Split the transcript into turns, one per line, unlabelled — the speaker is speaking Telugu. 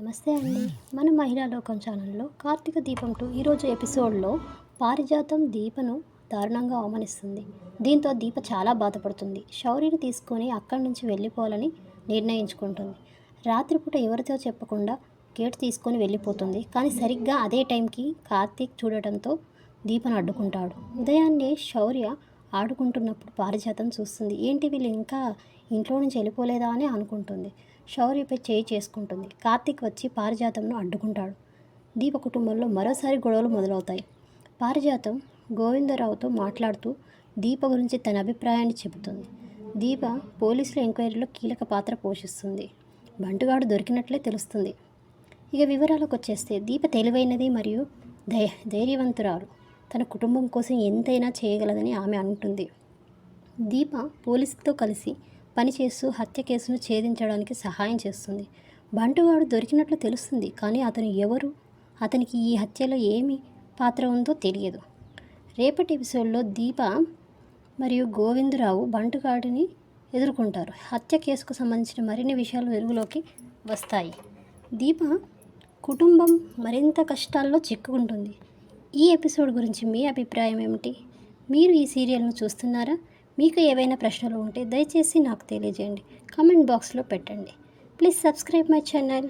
నమస్తే అండి. మన మహిళా లోకం ఛానల్లో కార్తీక దీపం టూ ఈరోజు ఎపిసోడ్లో పారిజాతం దీపను దారుణంగా అవమానిస్తుంది. దీంతో దీప చాలా బాధపడుతుంది. శౌర్యని తీసుకొని అక్కడి నుంచి వెళ్ళిపోవాలని నిర్ణయించుకుంటుంది. రాత్రిపూట ఎవరితో చెప్పకుండా గేట్ తీసుకొని వెళ్ళిపోతుంది. కానీ సరిగ్గా అదే టైంకి కార్తీక్ చూడటంతో దీపను అడ్డుకుంటాడు. ఉదయాన్నే శౌర్య ఆడుకుంటున్నప్పుడు పారిజాతం చూస్తుంది. ఏంటి వీళ్ళు ఇంకా ఇంట్లో నుంచి వెళ్ళిపోలేదా అని అనుకుంటుంది. శౌర్యపై చేయి చేసుకుంటుంది. కార్తీక్ వచ్చి పారిజాతంను అడ్డుకుంటాడు. దీప కుటుంబంలో మరోసారి గొడవలు మొదలవుతాయి. పారిజాతం గోవిందరావుతో మాట్లాడుతూ దీప గురించి తన అభిప్రాయాన్ని చెబుతుంది. దీప పోలీసుల ఎంక్వైరీలో కీలక పాత్ర పోషిస్తుంది. బంటుగాడు దొరికినట్లే తెలుస్తుంది. ఇక వివరాలకు వచ్చేస్తే దీప తెలివైనది మరియు ధై ధైర్యవంతురాలు. తన కుటుంబం కోసం ఎంతైనా చేయగలదని ఆమె అంటుంది దీప పోలీసుతో కలిసి పనిచేస్తూ హత్య కేసును ఛేదించడానికి సహాయం చేస్తుంది. బంటుగాడు దొరికినట్లు తెలుస్తుంది కానీ అతను ఎవరు? అతనికి ఈ హత్యలో ఏమి పాత్ర ఉందో తెలియదు. రేపటి ఎపిసోడ్లో దీప మరియు గోవిందరావు బంటుగాడిని ఎదుర్కొంటారు. హత్య కేసుకు సంబంధించిన మరిన్ని విషయాలు వెలుగులోకి వస్తాయి. దీప కుటుంబం మరింత కష్టాల్లో చిక్కుకుంటుంది. ఈ ఎపిసోడ్ గురించి మీ అభిప్రాయం ఏమిటి? మీరు ఈ సీరియల్ను చూస్తున్నారా? మీకు ఏవైనా ప్రశ్నలు ఉంటే దయచేసి నాకు తెలియజేయండి. కామెంట్ బాక్స్లో పెట్టండి. Please subscribe my channel.